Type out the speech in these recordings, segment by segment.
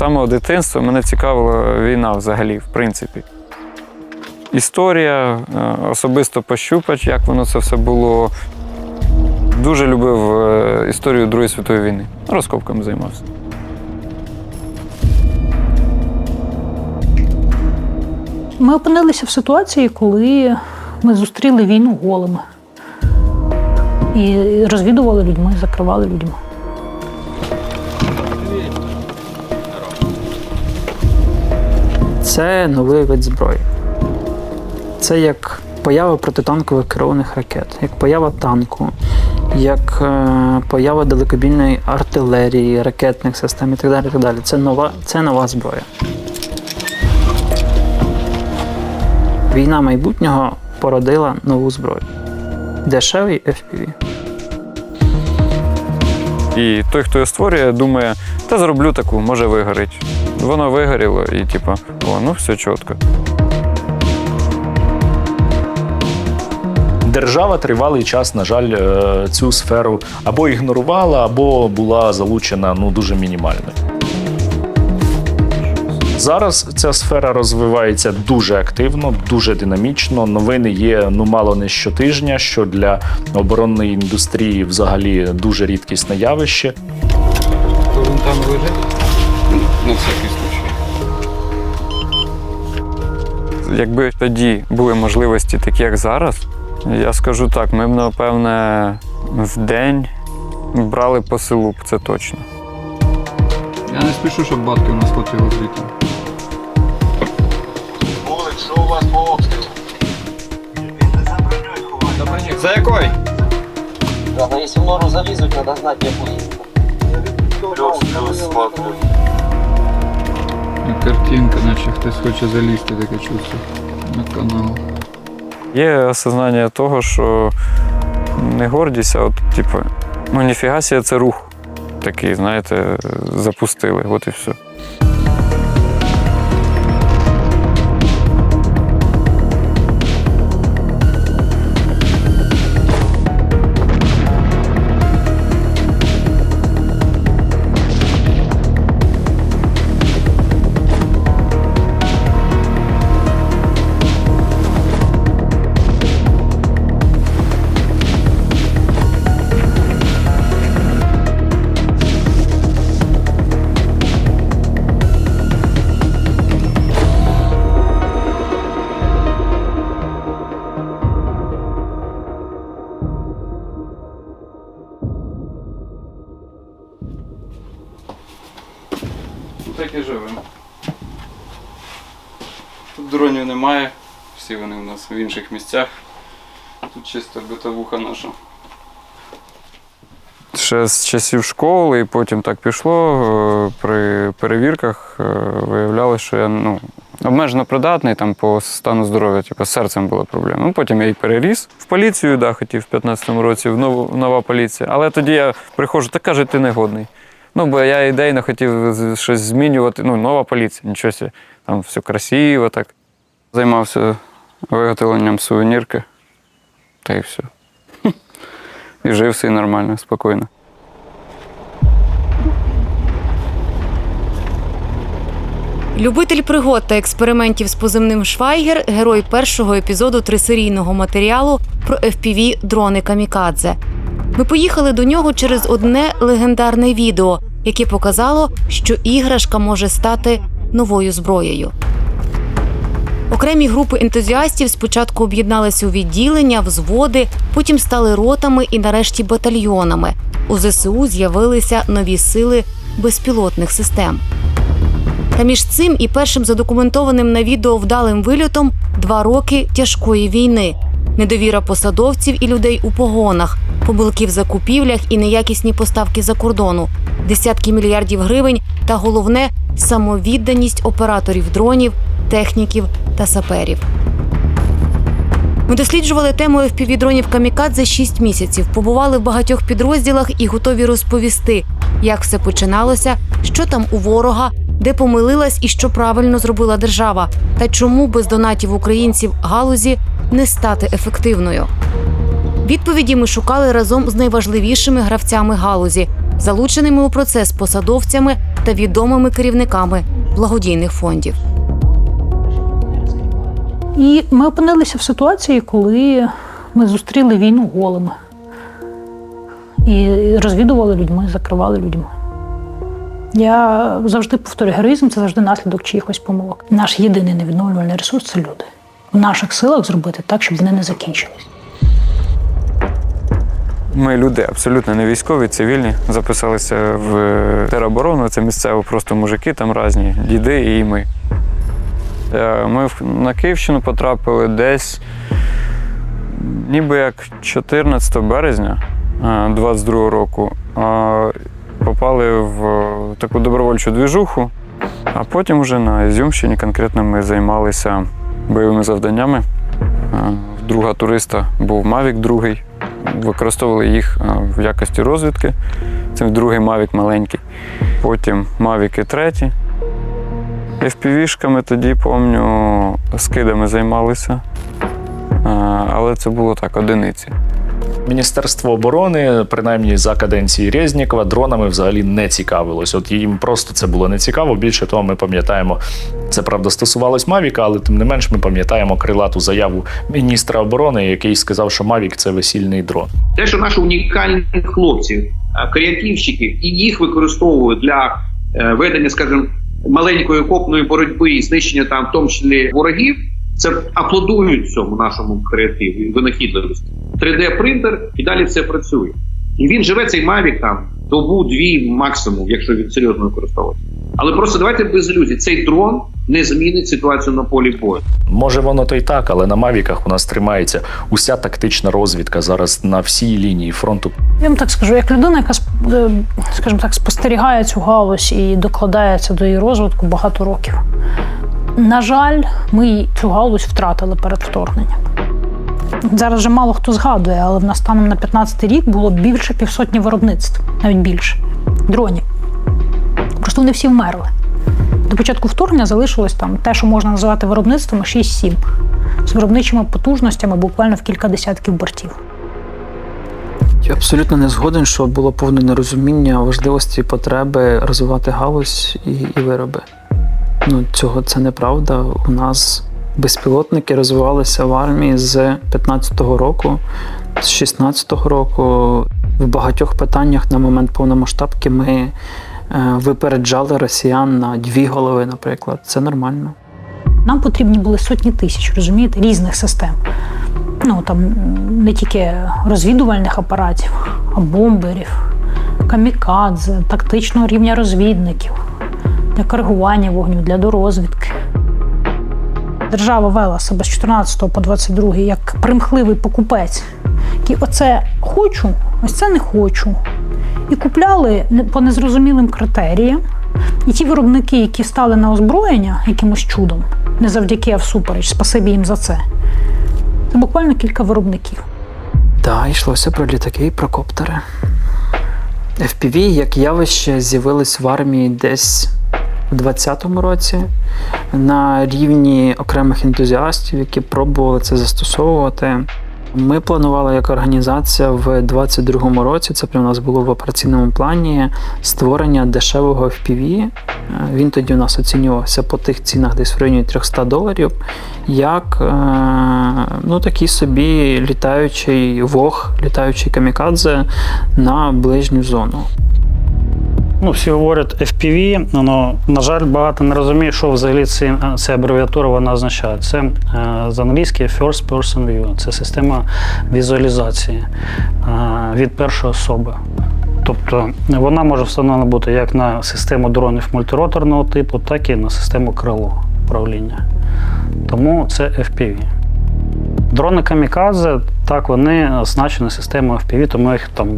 самого дитинства мене цікавила війна взагалі, в принципі. Історія, е, особисто пощупач, як воно це все було. Дуже любив е, історію Другої світової війни. Розкопками займався. Ми опинилися в ситуації, коли ми зустріли війну голими. І розвідували людьми, закривали людьми. Це новий вид зброї. Це як поява протитанкових керованих ракет, як поява танку, як е, поява далекобійної артилерії, ракетних систем і так далі. і так далі. Це, нова, це нова зброя. Війна майбутнього породила нову зброю. Дешевий FPV. І той, хто її створює, думає, та зроблю таку, може вигорить. Воно вигоріло, і типу, о, ну все чітко. Держава тривалий час, на жаль, е, цю сферу або ігнорувала, або була залучена ну дуже мінімально. Зараз ця сфера розвивається дуже активно, дуже динамічно. Новини є ну мало не щотижня, що для оборонної індустрії взагалі дуже рідкісне явище. Він там лежить? На всякий случай. Якби тоді були можливості такі, як зараз, я скажу так, ми б, напевне, в день брали по селу, це точно. Я не спішу, щоб батьки у нас хотіли звідти. За якої? Да, но если в нору залезут, надо знать, где будет. Картинка, наче хтось хоче залізти, таке чувство. На канал. Є осознання того, що не гордість, а от, типу, ну ніфіга себе, це рух такий, знаєте, запустили, от і все. В інших місцях. Тут чисто битовуха наша. Ще з часів школи, і потім так пішло. е, При перевірках е, виявлялося, що я ну, обмежено придатний там, по стану здоров'я, типу, з серцем була проблема. Ну, потім я і переріс. В поліцію, да, хотів в 15-му році, в нову, нова поліція. Але тоді я приходжу, так каже, ти негодний. Ну, бо я ідейно хотів щось змінювати. Ну, нова поліція, нічого там все красиво так. Займався виготовленням сувенірки. Та й все. І жив все нормально, спокійно. Любитель пригод та експериментів з поземним Швайгер герой першого епізоду трисерійного матеріалу про fpv дрони Камікадзе. Ми поїхали до нього через одне легендарне відео, яке показало, що іграшка може стати новою зброєю. Окремі групи ентузіастів спочатку об'єдналися у відділення, взводи, потім стали ротами і нарешті батальйонами. У ЗСУ з'явилися нові сили безпілотних систем. Та між цим і першим задокументованим на відео вдалим вильотом два роки тяжкої війни, недовіра посадовців і людей у погонах, помилки в закупівлях і неякісні поставки за кордону, десятки мільярдів гривень та головне самовідданість операторів дронів, техніків та саперів. Ми досліджували тему FPV-дронів Камікадзе 6 місяців, побували в багатьох підрозділах і готові розповісти, як все починалося, що там у ворога, де помилилась і що правильно зробила держава, та чому без донатів українців галузі не стати ефективною. Відповіді ми шукали разом з найважливішими гравцями галузі, залученими у процес посадовцями та відомими керівниками благодійних фондів. І ми опинилися в ситуації, коли ми зустріли війну голими. І розвідували людьми, закривали людьми. Я завжди повторюю, героїзм це завжди наслідок чиїхось помилок. Наш єдиний невідновлювальний ресурс це люди. В наших силах зробити так, щоб вони не закінчились. Ми люди абсолютно не військові, цивільні. Записалися в тероборону. Це місцево просто мужики там різні, діди і ми. Е, Ми на Київщину потрапили десь ніби як 14 березня 22 року. Попали в таку добровольчу двіжуху, а потім вже на Ізюмщині конкретно ми займалися бойовими завданнями. Е, друга туриста був Мавік другий. Використовували їх е, в якості розвідки. Це другий Мавік маленький. Потім Мавіки треті. FPV-шками тоді, пам'ятаю, скидами займалися. Е, Але це було так, одиниці. Міністерство оборони, принаймні за каденції Резнікова, дронами взагалі не цікавилось. От їм просто це було не цікаво. Більше того, ми пам'ятаємо, це правда стосувалось Мавіка, але тим не менш ми пам'ятаємо крилату заяву міністра оборони, який сказав, що Мавік це весільний дрон. те, що наші унікальні хлопці, креативщики, і їх використовують для е, ведення, скажімо, маленької окопної боротьби і знищення там, в тому числі ворогів. Це аплодують цьому нашому креативу винахідливості. 3D принтер і далі все працює. І він живе цей Mavic там добу, дві максимум, якщо він серйозно використовується. Але просто давайте без ілюзій. Цей дрон не змінить ситуацію на полі бою. Може, воно то й так, але на Мавіках у нас тримається уся тактична розвідка зараз на всій лінії фронту. Я вам так скажу, як людина, яка е, скажімо так, спостерігає цю галузь і докладається до її розвитку багато років. На жаль, ми цю галузь втратили перед вторгненням. Зараз вже мало хто згадує, але в нас станом на 15-й рік було більше півсотні виробництв, навіть більше дронів. Просто вони всі вмерли. До початку вторгнення залишилось там те, що можна називати виробництвом 6-7 з виробничими потужностями буквально в кілька десятків бортів. Я абсолютно не згоден, що було повне нерозуміння важливості потреби розвивати галузь і, і вироби. Ну, цього це неправда. У нас безпілотники розвивалися в армії з 15-го року, з 16-го року. В багатьох питаннях на момент повномасштабки ми е, випереджали росіян на дві голови, наприклад. Це нормально. Нам потрібні були сотні тисяч, розумієте, різних систем. Ну там не тільки розвідувальних апаратів, а бомберів, камікадзе, тактичного рівня розвідників, для коригування вогню, для дорозвідки. Держава вела себе з 14 по 22 як примхливий покупець, який оце хочу, ось це не хочу. І купляли по незрозумілим критеріям. І ті виробники, які стали на озброєння якимось чудом, не завдяки, а всупереч, спасибі їм за це. Це буквально кілька виробників. Так, йшлося про літаки і про коптери. FPV як явище з'явилось в армії десь у 20-му році на рівні окремих ентузіастів, які пробували це застосовувати. Ми планували як організація в 22-му році, це при нас було в операційному плані створення дешевого FPV. Е, Він тоді у нас оцінювався по тих цінах десь в районі 300 доларів, як е, ну, такий собі літаючий вог, літаючий камікадзе на ближню зону. Ну, всі говорять FPV, ну, на жаль, багато не розуміє, що взагалі ці, ця абревіатура вона означає. Це е, з англійської First Person View. Це система візуалізації е, від першої особи. Тобто вона може встановлена бути як на систему дронів мультироторного типу, так і на систему крило управління. Тому це FPV. Дрони камікадзе, так, вони оснащені системою FPV, тому їх там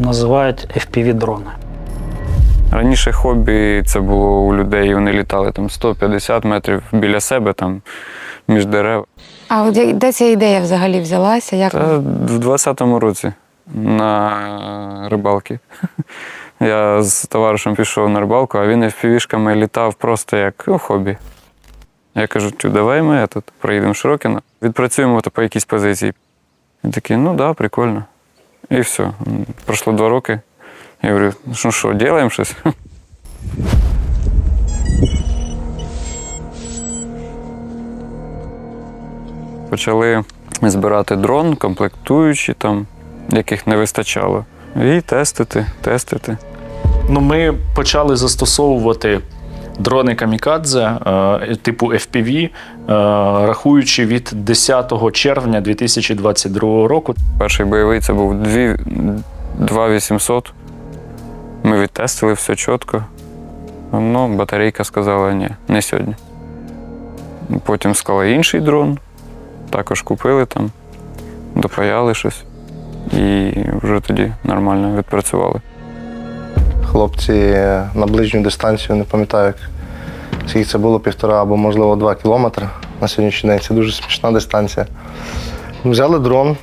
називають FPV-дрони. Раніше хобі це було у людей, вони літали там 150 метрів біля себе, там між дерев. А от де ця ідея взагалі взялася? Як Та в 20-му році на рибалки. Я з товаришем пішов на рибалку, а він FPV-шками літав просто як ну, хобі. Я кажу, «Тю, давай ми тут проїдемо Широкіно, відпрацюємо по якійсь позиції. Він такий, ну так, да, прикольно. І все. Пройшло два роки. Я говорю, ну що, делаємо щось? Почали збирати дрон, комплектуючи, там, яких не вистачало, і тестити, тестити. Ну, Ми почали застосовувати дрони камікадзе е, типу FPV, е, рахуючи від 10 червня 2022 року. Перший бойовий це був 2800. Ми відтестили все чітко. Ну, батарейка сказала, ні, не сьогодні. Потім сказали інший дрон, також купили там, допаяли щось і вже тоді нормально відпрацювали. Хлопці на ближню дистанцію, не пам'ятаю, скільки це було, півтора або, можливо, два кілометри на сьогоднішній день. Це дуже смішна дистанція. Взяли дрон,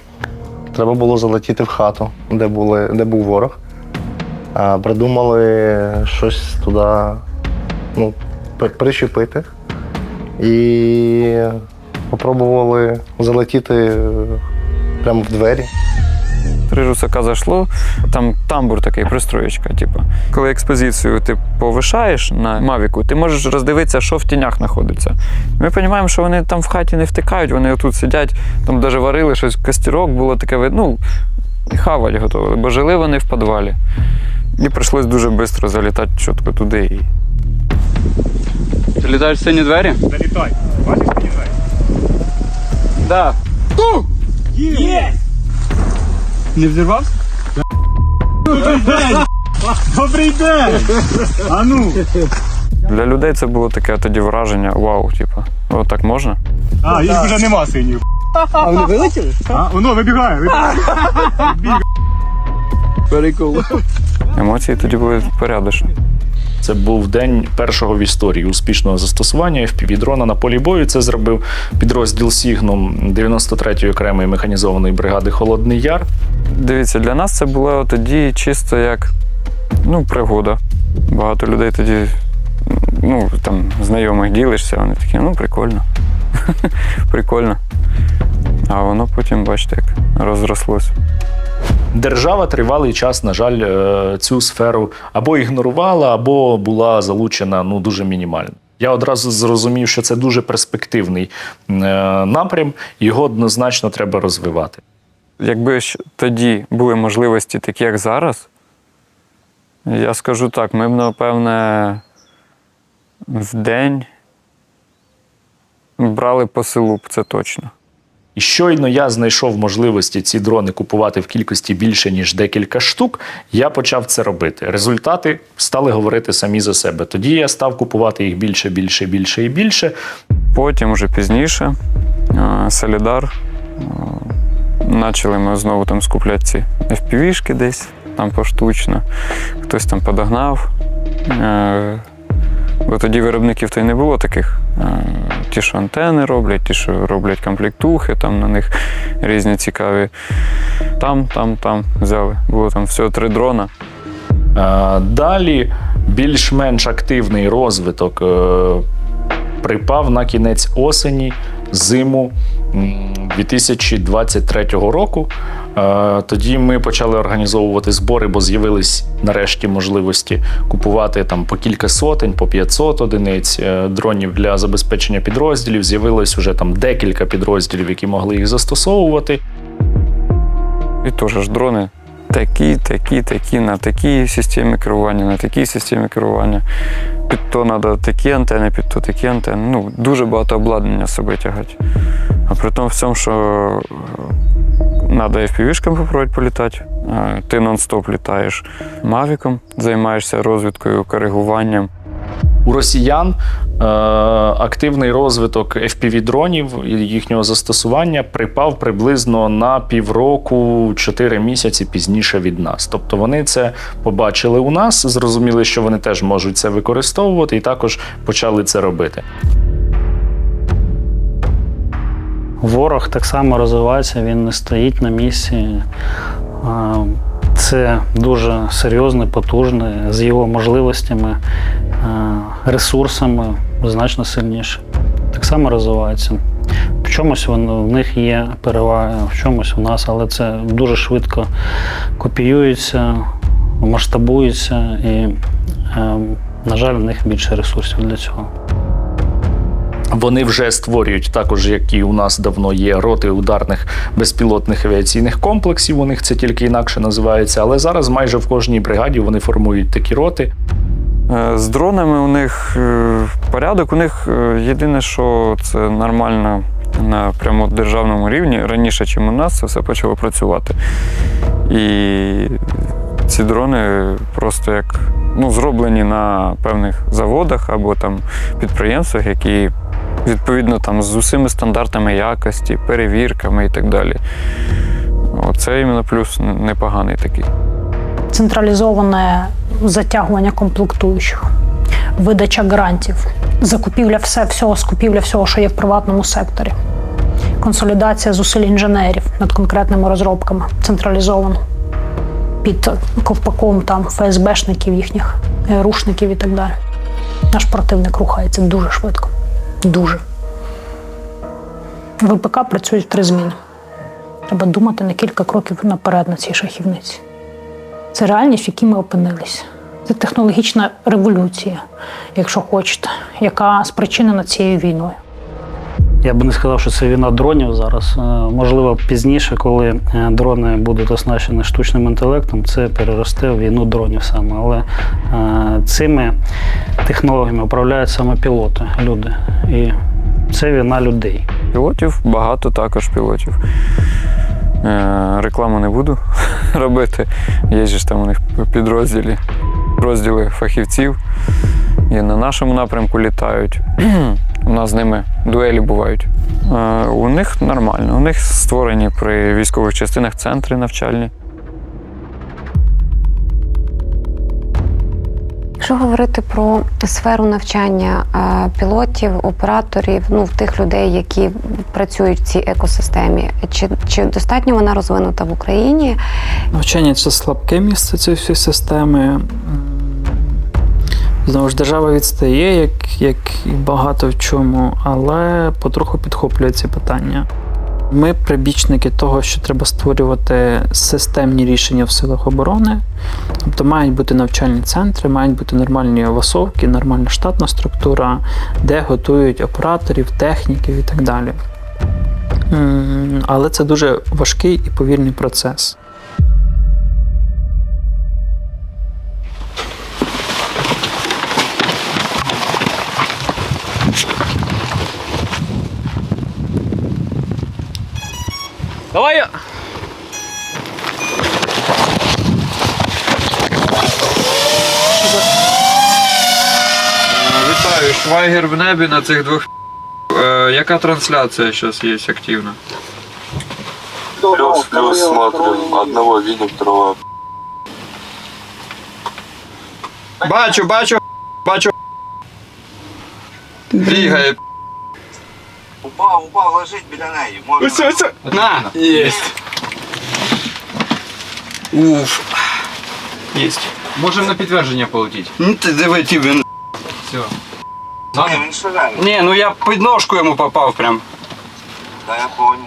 треба було залетіти в хату, де, були, де був ворог. Придумали щось туди ну, при- причепити. І спробували залетіти е, прямо в двері. Три русака зайшло, там тамбур такий, пристроєчка. Типу. Коли експозицію ти повишаєш на Мавіку, ти можеш роздивитися, що в тінях знаходиться. Ми розуміємо, що вони там в хаті не втикають, вони отут сидять, там навіть варили щось, костерок було таке, ну, хавать готували, бо жили вони в підвалі. І прийшлось дуже швидко залітати чітко туди. І... Ти літаєш в сині двері? Залітай. Бачиш мені двері? Да. Є! Не взірвався? Добрий день! Добрий день! А ну! Для людей це було таке тоді враження: вау, типу, от так можна? А, їх вже нема синів. А вони вилетіли? А, воно вибігає. вибігає. Прикол. Емоції тоді були порядочні. Це був день першого в історії успішного застосування FPV-дрона на полі бою. Це зробив підрозділ Сігнум 93-ї окремої механізованої бригади Холодний Яр. Дивіться, для нас це було тоді чисто як ну, пригода. Багато людей тоді, ну, там, знайомих ділишся, вони такі, ну, прикольно. прикольно. А воно потім, бачите, як розрослось. Держава тривалий час, на жаль, е, цю сферу або ігнорувала, або була залучена ну дуже мінімально. Я одразу зрозумів, що це дуже перспективний е, напрям, його однозначно треба розвивати. Якби ж тоді були можливості такі, як зараз, я скажу так, ми б, напевне, в день брали по селу, це точно. І щойно я знайшов можливості ці дрони купувати в кількості більше ніж декілька штук. Я почав це робити. Результати стали говорити самі за себе. Тоді я став купувати їх більше, більше, більше і більше. Потім, вже пізніше, е, Солідар. е, Почали ми знову там скупляти ці FPV-шки десь, там поштучно. Хтось там подогнав. Бо тоді виробників то й не було таких. Е, Ті, що антени роблять, ті, що роблять комплектухи, там на них різні цікаві. Там, там, там взяли. Було там всього три дрона. Е, Далі більш-менш активний розвиток е, припав на кінець осені, зиму 2023 року. Е, Тоді ми почали організовувати збори, бо з'явились нарешті можливості купувати там по кілька сотень, по 500 одиниць е, дронів для забезпечення підрозділів. З'явилось вже там декілька підрозділів, які могли їх застосовувати. І теж ж дрони такі, такі, такі, на такій системі керування, на такій системі керування. Під то треба такі антени, під то такі антени. Ну, дуже багато обладнання з собою тягати. А при тому всьому, що треба FPV-шками попробувати політати, ти нон-стоп літаєш мавіком, займаєшся розвідкою, коригуванням. У росіян е, активний розвиток FPV-дронів і їхнього застосування припав приблизно на півроку, 4 місяці пізніше від нас. Тобто вони це побачили у нас, зрозуміли, що вони теж можуть це використовувати, і також почали це робити. Ворог так само розвивається, він не стоїть на місці. Це дуже серйозне, потужне, з його можливостями, ресурсами значно сильніше. Так само розвивається. В чомусь воно, в них є перевага, в чомусь у нас, але це дуже швидко копіюється, масштабується і, е, на жаль, в них більше ресурсів для цього. Вони вже створюють також, як і у нас давно є роти ударних безпілотних авіаційних комплексів. У них це тільки інакше називається. Але зараз майже в кожній бригаді вони формують такі роти. Е, З дронами у них е, порядок. У них е, єдине, що це нормально на прямо державному рівні. Раніше, ніж у нас, це все почало працювати. І ці дрони просто як ну, зроблені на певних заводах або там підприємствах, які відповідно там з усіми стандартами якості, перевірками і так далі. Оце іменно плюс непоганий такий. централізоване затягування комплектуючих, видача грантів, закупівля все, всього, скупівля всього, що є в приватному секторі, консолідація зусиль інженерів над конкретними розробками централізовано під ковпаком там ФСБшників їхніх, е, рушників і так далі. Наш противник рухається дуже швидко. Дуже. ВПК працюють три зміни. Треба думати на кілька кроків наперед на цій шахівниці. Це реальність, в якій ми опинилися. Це технологічна революція, якщо хочете, яка спричинена цією війною. Я би не сказав, що це війна дронів зараз. Е, Можливо, пізніше, коли е, дрони будуть оснащені штучним інтелектом, це переросте в війну дронів саме. Але е, цими технологіями управляють саме пілоти, люди. І це війна людей. Пілотів багато також пілотів. Рекламу не буду робити. Є ж там у них підрозділі, розділи фахівців. І на нашому напрямку літають. У нас з ними дуелі бувають. Е, у них нормально. У них створені при військових частинах центри навчальні. Якщо говорити про сферу навчання е, пілотів, операторів, ну в тих людей, які працюють в цій екосистемі, чи, чи достатньо вона розвинута в Україні? Навчання це слабке місце цієї системи. Знову ж держава відстає, як, як і багато в чому, але потроху підхоплює ці питання. Ми прибічники того, що треба створювати системні рішення в силах оборони. Тобто мають бути навчальні центри, мають бути нормальні васовки, нормальна штатна структура, де готують операторів, техніків і так далі. Але це дуже важкий і повільний процес. Давай я. Вітаю, швайгер в небі на цих двох. Е, яка трансляція зараз є активна? Плюс, плюс смотрим. Одного видим, второго. Бачу, бачу, бачу. Бігає. Упав, упав, лежить біля неї. Можна. Ось, ось. На! Єсть. Уф. Єсть. Можемо на підтвердження полетіти. Ну ти диви, ті він. Все. Ні, він шалений. Ні, ну я під ножку йому попав прям. Та я понял.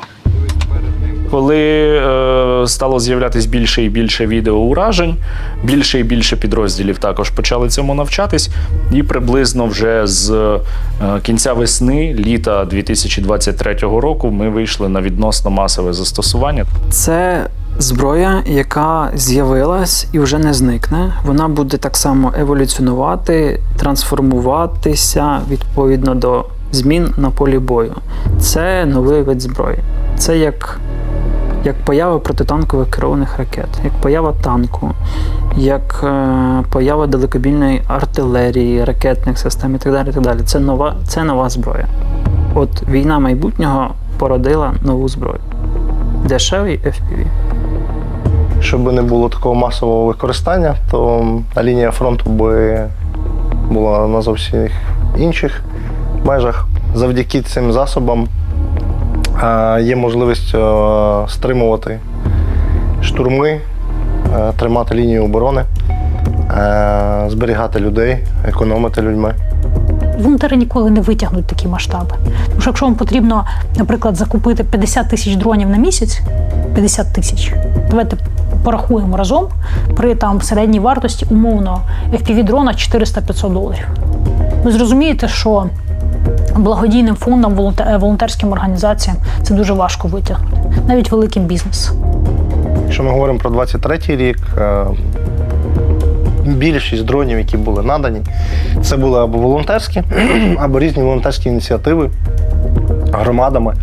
Коли е, стало з'являтись більше і більше відеоуражень, більше і більше підрозділів також почали цьому навчатись. І приблизно вже з е, кінця весни, літа 2023 року, ми вийшли на відносно масове застосування. Це зброя, яка з'явилась і вже не зникне. Вона буде так само еволюціонувати, трансформуватися відповідно до змін на полі бою. Це новий вид зброї. Це як, як поява протитанкових керованих ракет, як поява танку, як е, поява далекобійної артилерії, ракетних систем і так далі. І так далі. Це, нова, це нова зброя. От війна майбутнього породила нову зброю. Дешевий FPV. Щоб не було такого масового використання, то лінія фронту би була на зовсім інших межах. Завдяки цим засобам є можливість е, стримувати штурми, е, тримати лінію оборони, е, зберігати людей, економити людьми. Волонтери ніколи не витягнуть такі масштаби. Тому що якщо вам потрібно, наприклад, закупити 50 тисяч дронів на місяць, 50 тисяч, давайте порахуємо разом при там середній вартості умовно FPV дрона 400-500 доларів. Ви зрозумієте, що благодійним фондам, волонтерським організаціям це дуже важко витягнути, навіть великим бізнесом. Якщо ми говоримо про 23-й рік, е, більшість дронів, які були надані, це були або волонтерські, або різні волонтерські ініціативи громадами.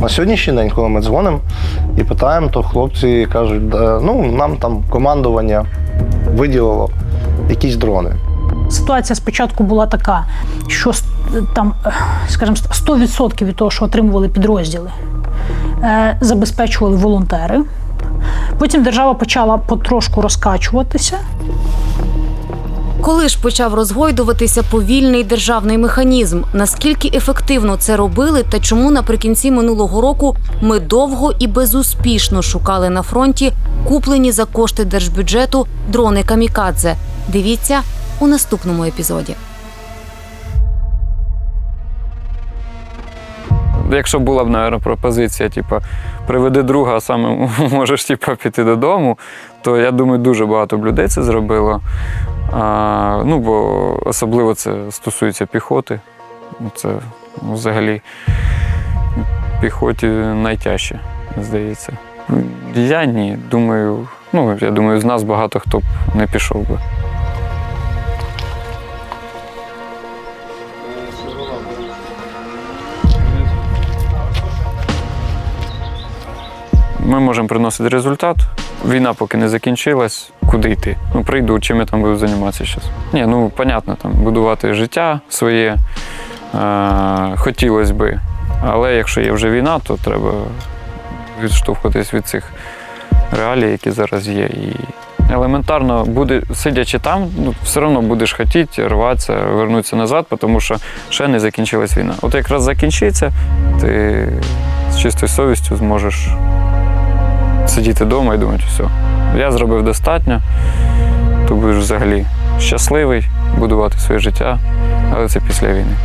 На сьогоднішній день, коли ми дзвонимо і питаємо, то хлопці кажуть, «Да, ну нам там командування виділило якісь дрони. Ситуація спочатку була така, що там, е, скажімо, 100% від того, що отримували підрозділи, е, забезпечували волонтери. Потім держава почала потрошку розкачуватися. Коли ж почав розгойдуватися повільний державний механізм, наскільки ефективно це робили, та чому наприкінці минулого року ми довго і безуспішно шукали на фронті куплені за кошти держбюджету дрони камікадзе? Дивіться у наступному епізоді. Якщо була б, мабуть, пропозиція, типу, приведи друга, а саме можеш типу, піти додому, то я думаю, дуже багато б людей це зробило. А, ну, бо особливо це стосується піхоти. Ну, Це взагалі піхоті найтяжче, здається. Я ні. Думаю, ну, я думаю, з нас багато хто б не пішов би. Ми можемо приносити результат. Війна поки не закінчилась. Куди йти? Ну, прийду, чим я там буду займатися зараз. Ні, ну понятно, там будувати життя своє е- хотілося би. Але якщо є вже війна, то треба відштовхуватись від цих реалій, які зараз є. І елементарно буде, сидячи там, ну, все одно будеш хотіти рватися, вернутися назад, тому що ще не закінчилась війна. От якраз закінчиться, ти з чистою совістю зможеш сидіти вдома і думати, все, я зробив достатньо, то будеш взагалі щасливий будувати своє життя, але це після війни.